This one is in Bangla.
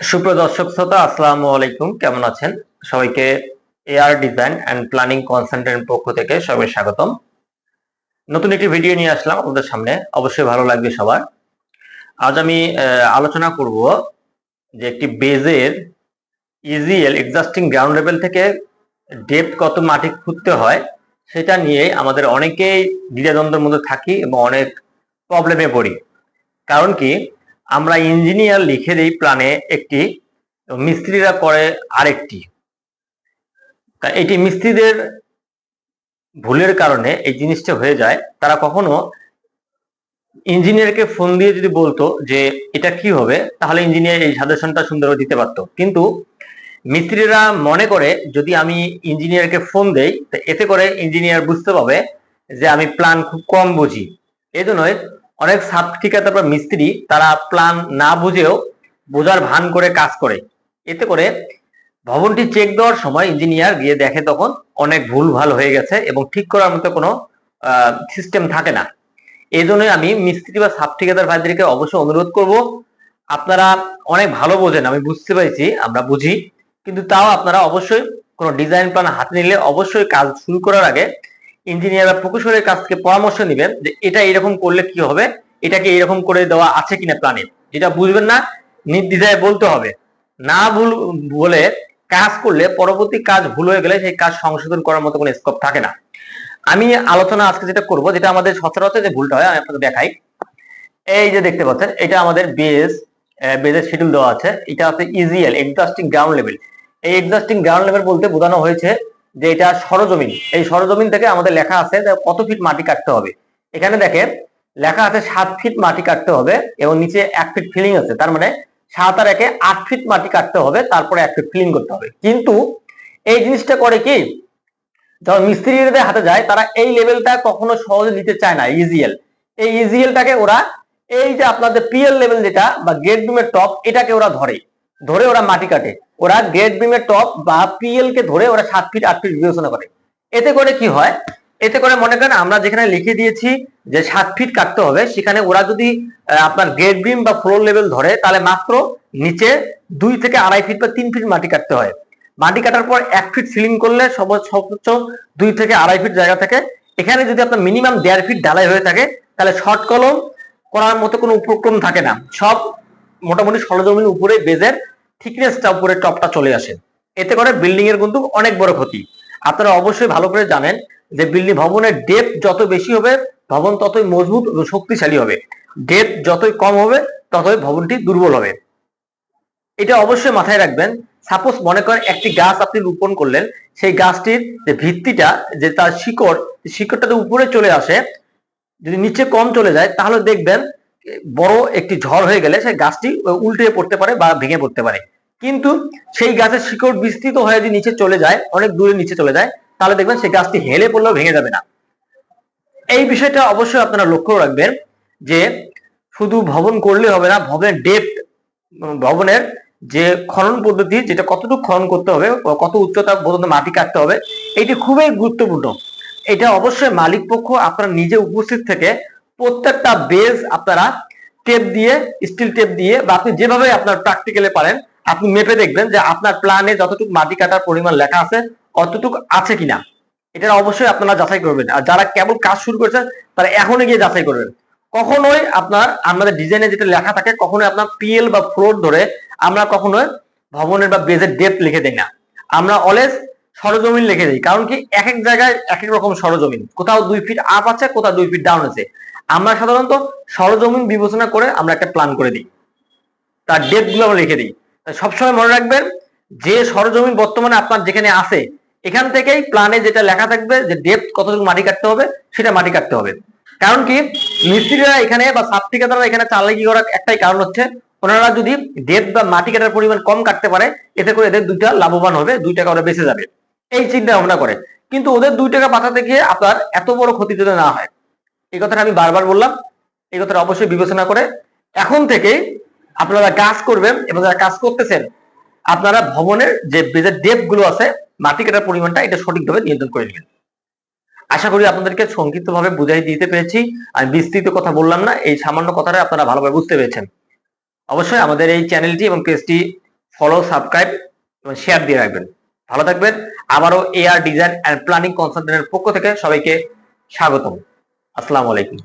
সুপ্রিয় দর্শক শ্রোতা, আসসালামু আলাইকুম। কেমন আছেন? সবাইকে AR design and planning consultant পক্ষ থেকে সবাই স্বাগতম। নতুন একটি ভিডিও নিয়ে আসলাম আপনাদের সামনে। অবশ্যই ভালো লাগবে সবার। আজ আমি আলোচনা করব যে একটি বেজের ইজিএল এক্সাস্টিং গ্রাউন্ড লেভেল থেকে ডেপথ কত মাটি খুঁজতে হয়, সেটা নিয়ে আমাদের অনেকেই দ্বিধাদ্বন্দ্বের মধ্যে থাকি এবং অনেক প্রবলেমে পড়ি। কারণ কি? আমরা ইঞ্জিনিয়ার লিখে দিই প্ল্যানে একটি, মিস্ত্রিরা করে আরেকটি। তা এটি মিস্ত্রিদের ভুলের কারণে এই জিনিসটা হয়ে যায়। তারা কখনো ইঞ্জিনিয়ারকে ফোন দিয়ে যদি বলতো যে, এটা কি হবে? তাহলে ইঞ্জিনিয়ার এই সাজেশনটা সুন্দরভাবে দিতে পারতো। কিন্তু মিস্ত্রিরা মনে করে, যদি আমি ইঞ্জিনিয়ারকে ফোন দেই, তো এতে করে ইঞ্জিনিয়ার বুঝতে পারবে যে, আমি প্ল্যান খুব কম বুঝি। এই জন্যই অনেক সাব ঠিকাদার বা মিস্ত্রি তারা প্ল্যান না বুঝেও বোঝার ভান করে কাজ করে। এতে করে ভবনটি চেক দেওয়ার সময় ইঞ্জিনিয়ার গিয়ে দেখে তখন অনেক ভুল ভালো হয়ে গেছে এবং ঠিক করার মতো কোনো সিস্টেম থাকে না। এই জন্যই আমি মিস্ত্রি বা সাব ঠিকাদার ভাইদেরকে অবশ্যই অনুরোধ করব, আপনারা অনেক ভালো বোঝেন, আমি বুঝতে পারছি, আমরা বুঝি। কিন্তু তাও আপনারা অবশ্যই কোনো ডিজাইন প্ল্যান হাতে নিলে অবশ্যই কাজ শুরু করার আগে ইঞ্জিনিয়ার বা প্রকৌশলের কাছ থেকে পরামর্শ নেবেন যে এটা এরকম করলে কি হবে, এটাকে এরকম করে দেওয়া আছে কিনা প্ল্যানে যেটা বুঝবেন না, নির্দ্বিধায় বলতে হবে। না ভুল, বলে কাজ করলে পরবর্তী কাজ ভুল হয়ে গেলে সেই কাজ সংশোধন করার মতো কোনো স্কোপ থাকে না। আমি আলোচনা আজকে যেটা করব, যেটা আমাদের সচরাচর যে ভুলটা হয়, আমি আপনাকে দেখাই। এই যে দেখতে পাচ্ছেন, এটা আমাদের বেস বেজের শিডিউল দেওয়া আছে। এটা আছে ইজিএল এক্সাস্টিং গ্রাউন্ড লেভেল এই এক্সাস্টিং গ্রাউন্ড লেভেল বলতে বোঝানো হয়েছে যে এটা সরজমিন, এই সরজমিন থেকে আমাদের লেখা আছে কত ফিট মাটি কাটতে হবে। এখানে দেখেন, লেখা আছে সাত ফিট মাটি কাটতে হবে এবং নিচে এক ফিট ফিলিং আছে। তার মানে সাত আর একে আট ফিট মাটি কাটতে হবে, তারপরে এক ফিট ফিলিং করতে হবে। কিন্তু এই জিনিসটা করে কি যখন মিস্ত্রিদের হাতে যায়, তারা এই লেভেলটা কখনো সহজে নিতে চায় না ইজিএল এই ইজিএলটাকে ওরা, এই যে আপনাদের পিএল লেভেল যেটা বা গেট বিমের টপ এটাকে ওরা ধরে। ধরে ওরা মাটি কাটে। ওরা গেট বিমের টপ বা পিএল কে ধরে ওরা সাত ফিট আট ফিট বিবেচনা করে। এতে করে কি হয়? এতে করে মনে করেন আমরা যেখানে লিখে দিয়েছি যে সাত ফিট কাটতে হবে, সেখানে ওরা যদি আপনার গেট বিম বা ফ্লোর লেভেল ধরে, তাহলে মাত্র নিচে দুই থেকে আড়াই ফিট বা তিন ফিট মাটি কাটতে হয়। মাটি কাটার পর এক ফিট সিলিং করলে সর্ব- সর্বোচ্চ দুই থেকে আড়াই ফিট জায়গা থেকে। এখানে যদি আপনার মিনিমাম দেড় ফিট ঢালাই হয়ে থাকে, তাহলে শর্ট কলম করার মতো কোনো উপক্রম থাকে না। সব মোটামুটি সরজমিন উপরে বেজের থিকনেসটা উপরে টপটা চলে আসে। এতে করে বিল্ডিং এর কিন্তু অনেক বড় ক্ষতি। আপনারা অবশ্যই ভালো করে জানেন যে বিল্ডিং ভবনের ডেপ যত বেশি হবে, ভবন ততই মজবুত এবং শক্তিশালী হবে। ডেপ যতই কম হবে, ততই ভবনটি দুর্বল হবে। এটা অবশ্যই মাথায় রাখবেন। সাপোজ মনে করেন একটি গাছ আপনি রোপণ করলেন, সেই গাছটির যে ভিত্তিটা, যে তার শিকড়, শিকড়টা যদি উপরে চলে আসে, যদি নিচে কম চলে যায়, তাহলে দেখবেন বড় একটি ঝড় হয়ে গেলে সেই গাছটি উল্টে পড়তে পারে বা ভেঙে পড়তে পারে। কিন্তু সেই গাছের শিকড় বিস্তৃত হয়ে যদি নিচে চলে যায়, অনেক দূরে নিচে চলে যায়, তাহলে দেখবেন সেই গাছটি হেলে পড়লেও ভেঙে যাবে না। এই বিষয়টা অবশ্যই আপনারা লক্ষ্য রাখবেন যে শুধু ভবন করলে হবে না, ভবনের ডেপথ ভবনের যে খনন পদ্ধতি, যেটা কতটুকু খনন করতে হবে, কত উচ্চতা পর্যন্ত মাটি কাটতে হবে, এটি খুবই গুরুত্বপূর্ণ। এটা অবশ্যই মালিক পক্ষ আপনারা নিজে উপস্থিত থেকে প্রত্যেকটা বেজ আপনারা টেপ দিয়ে স্টিল টেপ দিয়ে বা আপনি যেভাবে আপনার প্র্যাকটিক্যালে পারেন, আপনি মেপে দেখবেন যে আপনার প্ল্যানে যতটুকু মাটি কাটার পরিমাণ লেখা আছে অতটুকু আছে কিনা। এটা অবশ্যই আপনারা যাচাই করবেন। আর যারা কেবল কাজ শুরু করেছেন, তারা এখনই গিয়ে যাচাই করবেন। কখনোই আপনার, আমাদের ডিজাইনে যেটা লেখা থাকে, কখনোই আপনার পিএল বা ফ্লোর ধরে আমরা কখনোই ভবনের বা বেজের ডেপথ লিখে দিই না। আমরা অলওয়েজ সরজমিন লিখে দিই। কারণ কি এক এক জায়গায় এক এক রকম সরজমিন। কোথাও দুই ফিট আপ আছে, কোথাও দুই ফিট ডাউন আছে। আমরা সাধারণত সরজমিন বিবেচনা করে আমরা একটা প্ল্যান করে দিই। তার ডেপথগুলো আমরা লিখে দিই। সবসময় মনে রাখবেন, যে সরজমিন বর্তমানে আপনার যেখানে আছে, এখান থেকেই প্ল্যানে যেটা লেখা থাকবে, যে ডেপথ কতটুকু মাটি কাটতে হবে, সেটা মাটি কাটতে হবে। কারণ কি? মিস্ত্রিরা এখানে বা সাব ঠিকাদাররা এখানে চালাকি করার একটাই কারণ হচ্ছে, ওনারা যদি ডেপথ বা মাটি কাটার পরিমাণ কম কাটতে পারে, এতে করে এদের দুইটা লাভবান হবে, দুই টাকা ওরা বেঁচে যাবে। এই চিন্তা ভাবনা করে। কিন্তু ওদের দুই টাকা বাঁচাতে গিয়ে আপনার এত বড় ক্ষতি যদি না হয় এই কথাটা আমি বারবার বললাম, এই কথাটা অবশ্যই বিবেচনা করে এখন থেকে আপনারা কাজ করবেন এবং যারা কাজ করতেছেন, আপনারা ভবনের যে ডেপগুলো আছে, মাটি কাটার পরিমাণটা এটা সঠিকভাবে নিয়ন্ত্রণ করে নেবেন। আশা করি আপনাদেরকে সংক্ষিপ্তভাবে বুঝাই দিতে পেরেছি। আমি বিস্তৃত কথা বললাম না, এই সামান্য কথাটা আপনারা ভালোভাবে বুঝতে পেরেছেন। অবশ্যই আমাদের এই চ্যানেলটি এবং পেজটি ফলো সাবস্ক্রাইব এবং শেয়ার দিয়ে রাখবেন। ভালো থাকবেন। আবারও এআর ডিজাইন অ্যান্ড প্ল্যানিং কনসালটেন্টের পক্ষ থেকে সবাইকে স্বাগতম। আসসালামু আলাইকুম।